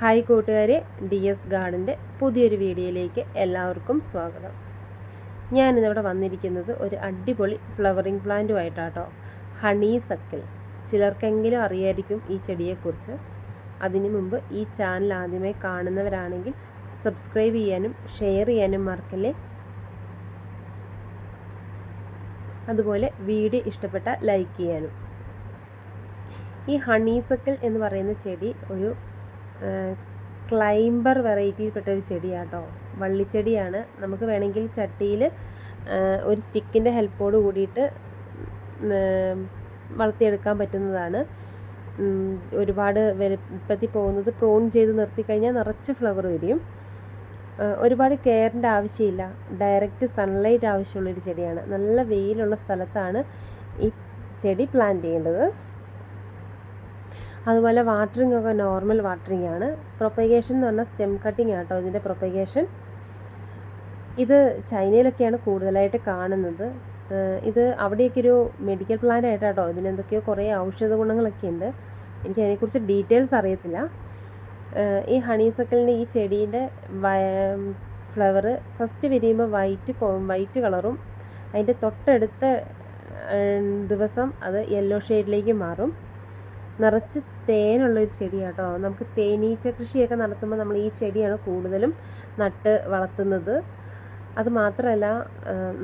Hi കൂട്ടുകാരെ D S ഗാർഡന്റെ പുതിയൊരു വീഡിയോയിലേക്ക് എല്ലാവർക്കും സ്വാഗതം. ഞാനിന്നിവിടെ വന്നിരിക്കുന്നത് ഒരു അടിപൊളി ഫ്ലവറിങ് പ്ലാന്റുമായിട്ടാട്ടോ ഹണി സക്കിൽ. ചിലർക്കെങ്കിലും അറിയായിരിക്കും ഈ ചെടിയെക്കുറിച്ച്. അതിനു മുമ്പ് ഈ ചാനൽ ആദ്യമായി കാണുന്നവരാണെങ്കിൽ സബ്സ്ക്രൈബ് ചെയ്യാനും ഷെയർ ചെയ്യാനും മറക്കല്ലേ? അതുപോലെ വീഡിയോ ഇഷ്ടപ്പെട്ട ലൈക്ക് ചെയ്യാനും. ഈ ഹണീസക്കൽ എന്ന് പറയുന്ന ചെടി ഒരു ക്ലൈംബർ വെറൈറ്റിയിൽപ്പെട്ട ഒരു ചെടിയാട്ടോ. വള്ളിച്ചെടിയാണ്. നമുക്ക് വേണമെങ്കിൽ ചട്ടിയിൽ ഒരു സ്റ്റിക്കിന്റെ ഹെൽപ്പോട് കൂടിയിട്ട് വളർത്തിയെടുക്കാൻ പറ്റുന്നതാണ്. ഒരുപാട് വലുപ്പത്തിൽ പോകുന്നത് പ്രോൺ ചെയ്ത് നിർത്തിക്കഴിഞ്ഞാൽ നിറച്ച് ഫ്ലവർ വരും. ഒരുപാട് കെയറിന്റെ ആവശ്യമില്ല. ഡയറക്റ്റ് സൺലൈറ്റ് ആവശ്യമുള്ളൊരു ചെടിയാണ്. നല്ല വെയിലുള്ള സ്ഥലത്താണ് ഈ ചെടി പ്ലാന്റ് ചെയ്യേണ്ടത്. അതുപോലെ വാട്ടറിംഗ് ഒക്കെ നോർമൽ വാട്ടറിംഗ് ആണ്. പ്രൊപ്പഗേഷൻ എന്ന് പറഞ്ഞാൽ സ്റ്റെം കട്ടിങ് ആട്ടോ ഇതിന്റെ പ്രൊപ്പഗേഷൻ ഇത് ചൈനയിലൊക്കെയാണ് കൂടുതലായിട്ട് കാണുന്നത്. ഇത് അവിടെയൊക്കെ ഒരു മെഡിക്കൽ പ്ലാന്റ് ആയിട്ടാട്ടോ ഇതിനെന്തൊക്കെയോ കുറേ ഔഷധ ഗുണങ്ങളൊക്കെ ഉണ്ട്. എനിക്ക് അതിനെക്കുറിച്ച് ഡീറ്റെയിൽസ് അറിയത്തില്ല. ഈ ഹണീസക്കലിന്റെ ഈ ചെടീന്റെ ഫ്ലവർ ഫസ്റ്റ് വിരിയുമ്പോൾ വൈറ്റ് വൈറ്റ് കളറും അതിന്റെ തൊട്ടടുത്ത ദിവസം അത് യെല്ലോ ഷെയ്ഡിലേക്ക് മാറും. നിറച്ച് തേനുള്ളൊരു ചെടിയാട്ടോ. നമുക്ക് തേനീച്ച കൃഷിയൊക്കെ നടത്തുമ്പോൾ നമ്മൾ ഈ ചെടിയാണ് കൂടുതലും നട്ട് വളർത്തുന്നത്. അത് മാത്രമല്ല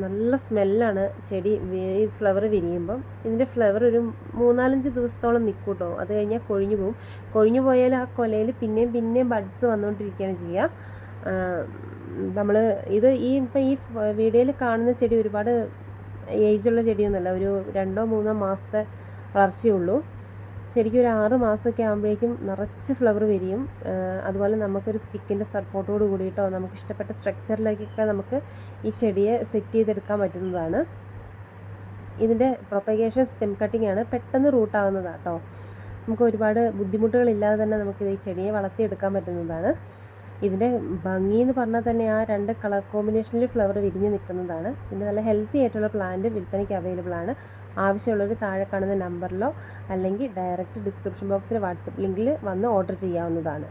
നല്ല സ്മെല്ലാണ് ചെടി ഈ ഫ്ലവർ വിരിയുമ്പം. ഇതിന്റെ ഫ്ലവർ ഒരു മൂന്നാലഞ്ച് ദിവസത്തോളം നിൽക്കും കേട്ടോ അത് കഴിഞ്ഞാൽ കൊഴിഞ്ഞു പോകും കൊഴിഞ്ഞു പോയാൽ ആ കൊലയിൽ പിന്നെയും പിന്നെയും ബഡ്സ് വന്നുകൊണ്ടിരിക്കുകയാണ് ചെയ്യുക. നമ്മൾ ഇത് ഈ ഇപ്പം ഈ വീഡിയോയിൽ കാണുന്ന ചെടി ഒരുപാട് ഏജുള്ള ചെടിയൊന്നുമല്ല. ഒരു രണ്ടോ മൂന്നോ മാസത്തെ വളർച്ചയുള്ളൂ ശരിക്കും ഒരു ആറ് മാസമൊക്കെ ആകുമ്പോഴേക്കും നിറച്ച് ഫ്ലവർ വിരിയും അതുപോലെ നമുക്കൊരു സ്റ്റിക്കിന്റെ സപ്പോർട്ടോട് കൂടിയിട്ടോ നമുക്ക് ഇഷ്ടപ്പെട്ട സ്ട്രക്ചറിലേക്കൊക്കെ നമുക്ക് ഈ ചെടിയെ സെറ്റ് ചെയ്തെടുക്കാൻ പറ്റുന്നതാണ്. ഇതിന്റെ പ്രൊപ്പഗേഷൻ സ്റ്റെം കട്ടിംഗ് ആണ് പെട്ടെന്ന് റൂട്ടാകുന്നതാണ് കേട്ടോ നമുക്ക് ഒരുപാട് ബുദ്ധിമുട്ടുകളില്ലാതെ തന്നെ നമുക്ക് ഈ ചെടിയെ വളർത്തിയെടുക്കാൻ പറ്റുന്നതാണ്. ഇതിന്റെ ഭംഗി എന്ന് പറഞ്ഞാൽ തന്നെ ആ രണ്ട് കളർ കോമ്പിനേഷനിൽ ഫ്ലവർ വിരിഞ്ഞ് നിൽക്കുന്നതാണ്. പിന്നെ നല്ല ഹെൽത്തി ആയിട്ടുള്ള പ്ലാന്റ് വിൽപ്പനയ്ക്ക് അവൈലബിൾ ആണ്. ആവശ്യമുള്ളവർ താഴെ കാണുന്ന നമ്പറിലോ അല്ലെങ്കിൽ ഡയറക്റ്റ് ഡിസ്ക്രിപ്ഷൻ ബോക്സിൽ വാട്സപ്പ് ലിങ്കിൽ വന്ന് ഓർഡർ ചെയ്യാവുന്നതാണ്.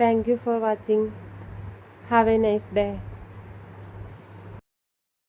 Thank you for watching. Have a nice day.